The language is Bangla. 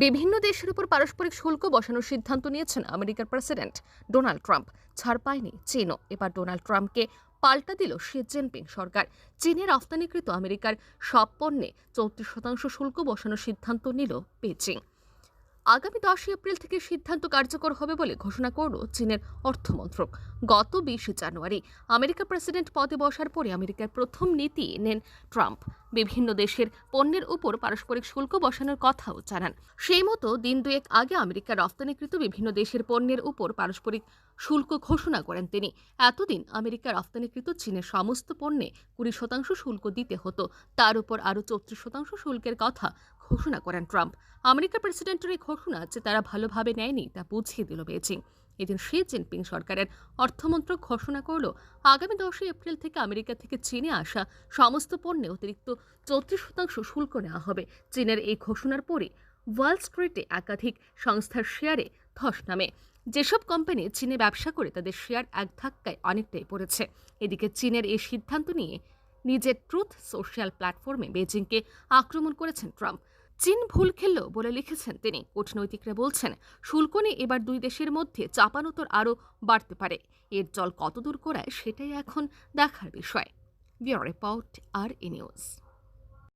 বিভিন্ন দেশের উপর পারস্পরিক শুল্ক বসানোর সিদ্ধান্ত নিয়েছেন আমেরিকার প্রেসিডেন্ট ডোনাল্ড ট্রাম্প। ছাড় পায়নি চীনও। এবার ডোনাল্ড ট্রাম্পকে পাল্টা দিল শি জিনপিং সরকার। চীনের রফতানিকৃত আমেরিকার সব পণ্যে চৌত্রিশ শতাংশ শুল্ক বসানোর সিদ্ধান্ত নিল বেজিং আগামী দশই এপ্রিল থেকে সিদ্ধান্ত কার্যকর হবে বলে ঘোষণা করল চীনের অর্থমন্ত্রক। গত বিশে জানুয়ারি আমেরিকা প্রেসিডেন্ট পদে বসার পরে আমেরিকার প্রথম নীতি নেন ট্রাম্প। বিভিন্ন দেশের পণ্যের উপর পারস্পরিক শুল্ক বসানোর কথাও জানান। সেই মতো দিন দুয়েক আগে আমেরিকা রফতানিকৃত বিভিন্ন দেশের পণ্যের উপর পারস্পরিক শুল্ক ঘোষণা করেন তিনি। এতদিন আমেরিকা রফতানিকৃত চীনের সমস্ত পণ্যে কুড়ি শতাংশ শুল্ক দিতে হতো। তার উপর আরও চৌত্রিশ শতাংশ শুল্কের কথা ঘোষণা করেন ট্রাম্প। আমেরিকার প্রেসিডেন্টের এই ঘোষণা যে তারা ভালোভাবে নেয়নি তা বুঝিয়ে দিল বেজিং এদিন শি জিনপিং সরকারের অর্থমন্ত্রক ঘোষণা করল, আগামী দশই এপ্রিল থেকে আমেরিকা থেকে চীনে আসা সমস্ত পণ্যে অতিরিক্ত চৌত্রিশ শতাংশ শুল্ক নেওয়া হবে। চীনের এই ঘোষণার পরে ওয়াল স্ট্রিটে একাধিক সংস্থার শেয়ারে ধস নামে। যেসব কোম্পানি চীনে ব্যবসা করে তাদের শেয়ার এক ধাক্কায় অনেকটাই পড়েছে। এদিকে চীনের এই সিদ্ধান্ত নিয়ে নিজের ট্রুথ সোশ্যাল প্ল্যাটফর্মে বেজিংকে আক্রমণ করেছেন ট্রাম্প। চীন ভুল খেলল বলে লিখেছেন তিনি। কূটনৈতিকরা বলছেন শুল্ক নিয়ে এবার দুই দেশের মধ্যে চাপানোতর আরও বাড়তে পারে। এর জল কতদূর করায় সেটাই এখন দেখার বিষয়। বিয়ার রিপোর্ট আর এ নিউজ।